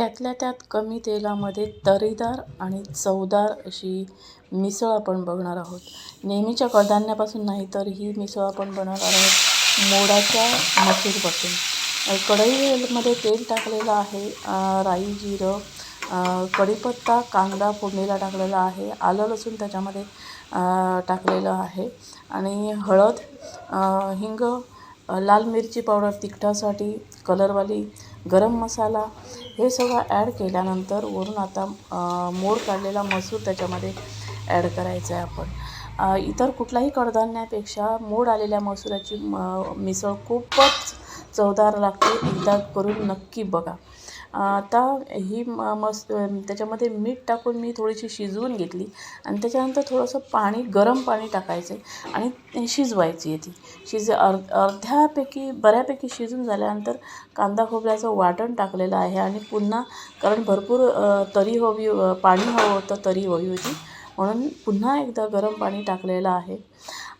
त्यातल्या त्यात कमी तेलामध्ये तर्रीदार आणि चवदार अशी मिसळ आपण बघणार आहोत. नेहमीच्या कडधान्यापासून नाही तर ही मिसळ आपण बनवणार आहोत मोडाच्या मसूरपासून कढईमध्ये तेल टाकलेलं आहे राई जिरं कढीपत्ता कांदा फोडणीला टाकलेला आहे आलं लसूण त्याच्यामध्ये टाकलेलं आहे. आणि हळद हिंग लाल मिरची पावडर तिखटासाठी कलरवाली गरम मसाला हे सगळं ॲड केल्यानंतर वरून आता मोर मोड काढलेला मसूर त्याच्यामध्ये ॲड करायचा आहे आपण इतर कुठल्याही कडधान्यापेक्षा मोड आलेल्या मसुराची म मिसळ खूपच चवदार लागते. एकदा करून नक्की बघा. आता ही म मस्त त्याच्यामध्ये मीठ टाकून मी थोडीशी शिजवून घेतली. आणि त्याच्यानंतर थोडंसं पाणी गरम पाणी टाकायचं आहे आणि शिजवायची आहे ती. शिज अर् अर्ध्यापैकी बऱ्यापैकी शिजून झाल्यानंतर कांदा खोबऱ्याचं वाटण टाकलेलं आहे. आणि पुन्हा कारण भरपूर तरी हवी पाणी हवं होतं तरी हवी होती. म्हणून पुन्हा एकदा गरम पाणी टाकलेलं आहे.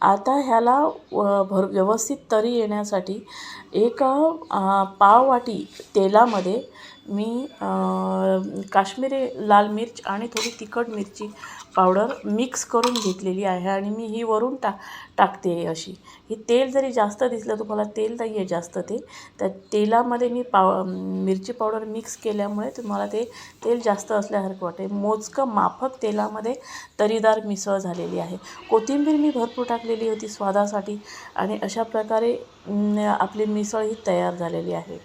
आता ह्याला व भर व्यवस्थित तरी येण्यासाठी एक पाववाटी तेलामध्ये मी काश्मिरी काश्मीरी लाल मिर्च आणि थोडी तिखट मिरची पावडर मिक्स करून घेतलेली आहे आणि मी ही वरून टा टाकते आहे अशी. ही तेल जरी जास्त दिसलं तुम्हाला तेल नाही आहे जास्त ते त्या तेलामध्ये मी पाव मिरची पावडर मिक्स केल्यामुळे तुम्हाला ते तेल जास्त असल्यासारखं वाटेल मोजकं माफक तेलामध्ये तरीदार मिसळ झालेली आहे. कोथिंबीर मी भरपूर टाकलेली होती स्वादासाठी आणि अशा प्रकारे आपली मिसळ ही तयार झालेली आहे.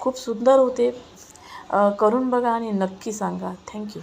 खूप सुंदर होते. करून बघा आणि नक्की सांगा. थँक्यू